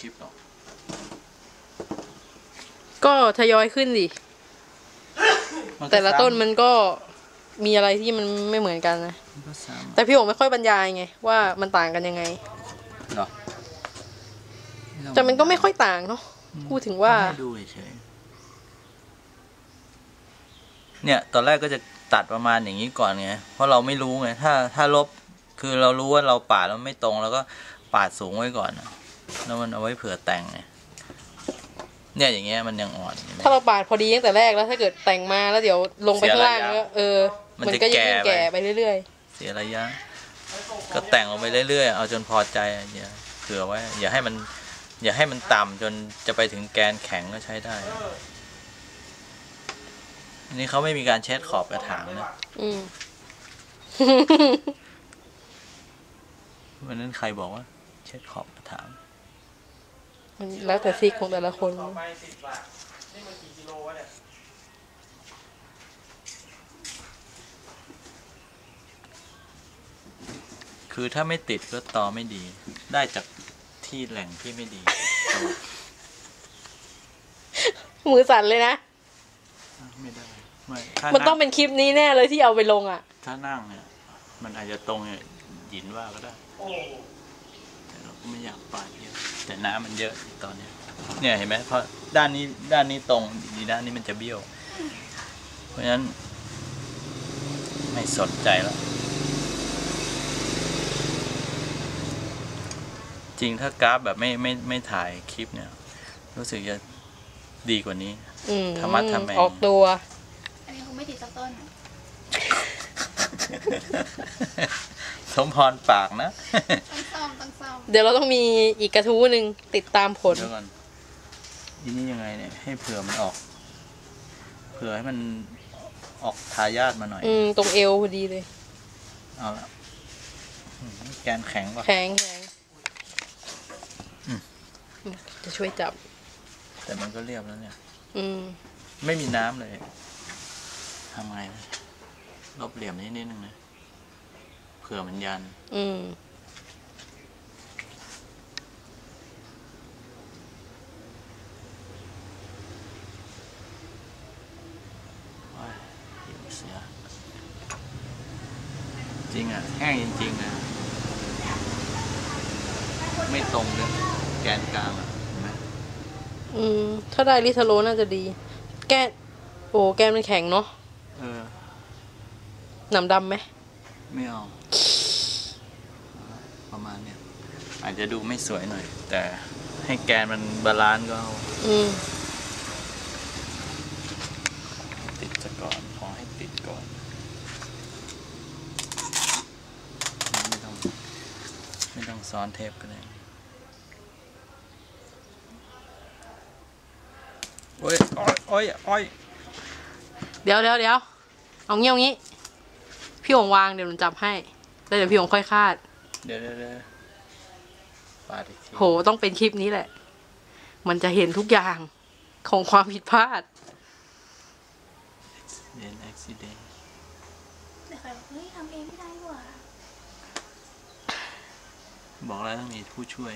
คลิปหรอกก็ทยอยขึ้นดิ มันก็แต่ละต้นซ้ำมันก็มีอะไรที่มันไม่เหมือนกันนะมันก็ซ้แต่พี่โอ๋ไม่ค่อยบรรยายไง ว่ามันต่างกันยังไงำเหรอแต่มันก็ไม่ค่อยต่างเนาะ พูดถึงว่า ให้ดูเฉยๆเนี่ย ตอนแรกก็จะตัดประมาณอย่างนี้ก่อนไง เพราะเราไม่รู้ไง ถ้าถ้าลบ คือเรารู้ว่าเราปาดแล้วไม่ตรง แล้วก็ปาดสูงไว้ก่อนอะ แล้วมันเอาไว้เผื่อแต่งไงเนี่ยอย่างเงี้ยมันยังอ่อนเห็นไหมถ้าเราปาดพอดีตั้งแต่แรกแล้วถ้าเกิดแต่งมาแล้วเดี๋ยวลงไปข้างล่างเสียระยะก็เออมันมันจะก็ยิ่งแก่ไป แก่ไปเรื่อยเสียระยะ ก็แต่งลงไปเรื่อยๆ เอาจนพอใจอะอย่าเผื่อไว้ อย่าให้มัน อย่าให้มันต่ำจนจะไปถึงแกนแข็งก็ใช้ได้อันนี้เขาไม่มีการเช็ดขอบกระถางนะๆอืม วันนั้นใครบอกว่า เช็ดขอบกระถาง มันแล้วแต่ซิกของแต่ละคน ต่อไปสิบบาทนี่มันกี่กิโลวะเนี่ยคือถ้าไม่ติดก็ตอไม่ดี ได้จากที่แหล่งที่ไม่ดี มือสั่นเลยนะ ไม่ได้ไม่ถ้ามันต้องงเป็นคลิปนี้แน่เลยที่เอาไปลงอะ ถ้านั่งเนี่ย มันอาจจะตรงเนี่ยหยินว่าก็ได้โอ้ แต่เราก็ไม่อยากปาดเยอะ แต่น้ำมันเยอะตอนเนี้ย เนี่ยเห็นไหมเพราะด้านนี้ด้านนี้ตรงดีด้านนี้มันจะเบี้ยว เพราะฉะนั้น ไม่สนใจแล้ว จริงถ้ากราฟแบบไม่ไม่ไม่ถ่ายคลิปเนี่ย รู้สึกจะดีกว่านี้อืมธรรมะทำแมงออกตัว อันนี้คงไม่ติดสักต้นอะสมพรปากนะ เดี๋ยวเราต้องมีอีกกระทู้หนึ่งติดตามผล เดี๋ยวก่อนทีนี้ยังไงเนี่ย ให้เผื่อมันออก เผื่อให้มันออกทายาทมาหน่อย อืม ตรงเอวพอดีเลย เอาละอืมแกนแข็งป่ะ แข็งแข็งอืม จะช่วยจับ แต่มันก็เรียบแล้วเนี่ย อืม ไม่มีน้ำเลยทำไงนะลบเหลี่ยมนิดนิดนึงนะเผื่อมันยัน อืม โอ้ย เดี๋ยวเสีย จริงอะ แห้งจริงๆนะ ไม่ตรงเลยแกนกลางอะเห็นไหมอืม ถ้าได้ลิทาโลน่าจะดี แกนโอ้แกนมันแข็งเนาะเออหนำดำไหม ไม่เอา ประมาณเนี้ยอาจจะดูไม่สวยหน่อย แต่ให้แกนมันบาลานซ์ก็เอาอืม ติดซะก่อน ขอให้ติดก่อน ไม่ต้อง ไม่ต้อง ซ้อนเทปก็ได้โอ้ยโอ้ยโอ้ยโอ้ยเดี๋ยวเดี๋ยวเดี๋ยวเอางี้เอางี้ พี่หงวางเดี๋ยวหนูจับให้แล้วเดี๋ยวพี่หงค่อยคาด เดี๋ยวเดี๋ยวเดี๋ยวปาดอีกทีโหต้องเป็นคลิปนี้แหละ มันจะเห็นทุกอย่างของความผิดพลาด เดนอุบิเหตุ แต่ใครบอกเฮ้ยทำเองไม่ได้ดีกว่า บอกแล้วต้องมีผู้ช่วย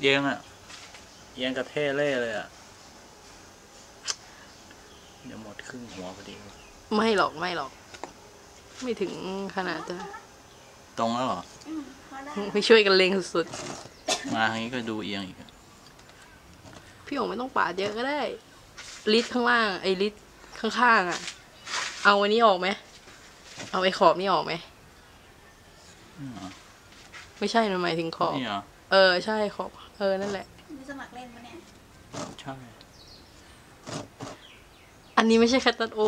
เอียงอะเอียงกระเท่เล่เลยอะ เดี๋ยวหมดครึ่งหัวพอดี ไม่หรอกไม่หรอก ไม่ถึงขนาดจะตรงแล้วเหรออืมพอได้ไม่ช่วยกันเลงสุดมาทางนี้ก็ดูเอียงอีกอะๆ พี่หงไม่ต้องปาดเยอะก็ได้ ลิดข้างล่างไอ้ลิดข้างๆอะ เอาอันนี้ออกไหม เอาไอ้ขอบนี่ออกไหม นี่เหรอไม่ใช่มันหมายถึงขอบ นี่เหรอเออใช่ขอบ เออนั่นแหละ มีสมัครเล่นปะเนี่ย ใช่อันนี้ไม่ใช่แคตตาโอ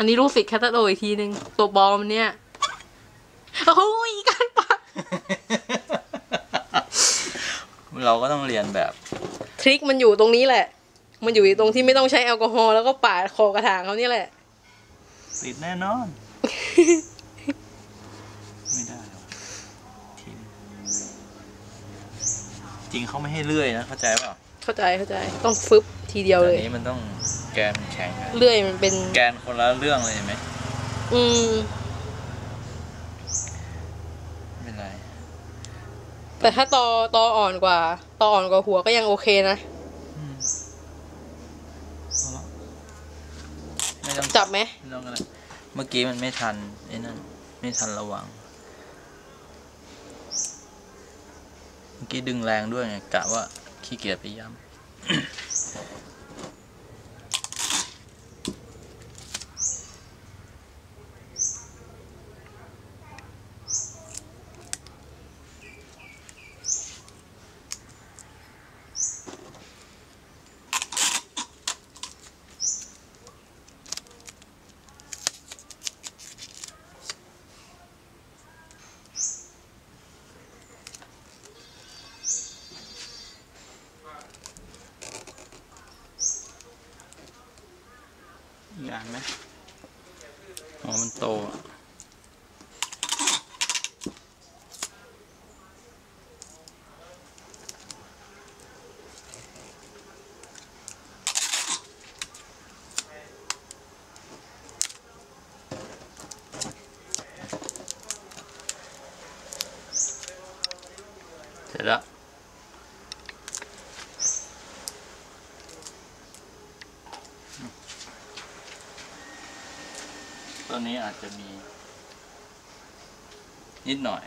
อันนี้รู้สิแคทตอโดอีกทีหนึ่งตัวบอมเนี่ยโอ้ยการปะเราก็ต้องเรียนแบบ ทริคมันอยู่ตรงนี้แหละ มันอยู่ตรงที่ไม่ต้องใช้แอลกอฮอล์แล้วก็ปาดคอกระถางเขาเนี่แหละ ติดแน่นอน ไม่ได้ทีจริงเขาไม่ให้เลื่อยนะ เข้าใจเปล่า เข้าใจเข้าใจ ต้องฟึบทีเดียวเลยอันนี้มันต้อง แกนมันแข็งอะเลื่อยมันเป็น แกนคนละเรื่องเลยเห็นไหมอืม ไม่เป็นไรแต่ถ้าตอตออ่อนกว่า ตออ่อนกว่าหัวก็ยังโอเคนะ อืมเอาละไม่ต้องจับไหม ไม่ต้องกันเลยเมื่อกี้มันไม่ทันไอ้นั่นไม่ทันระวัง เมื่อกี้ดึงแรงด้วยไงกะว่าขี้เกียจไปย้ำ อ๋อมัน ตัวนี้อาจจะมีนิดหน่อย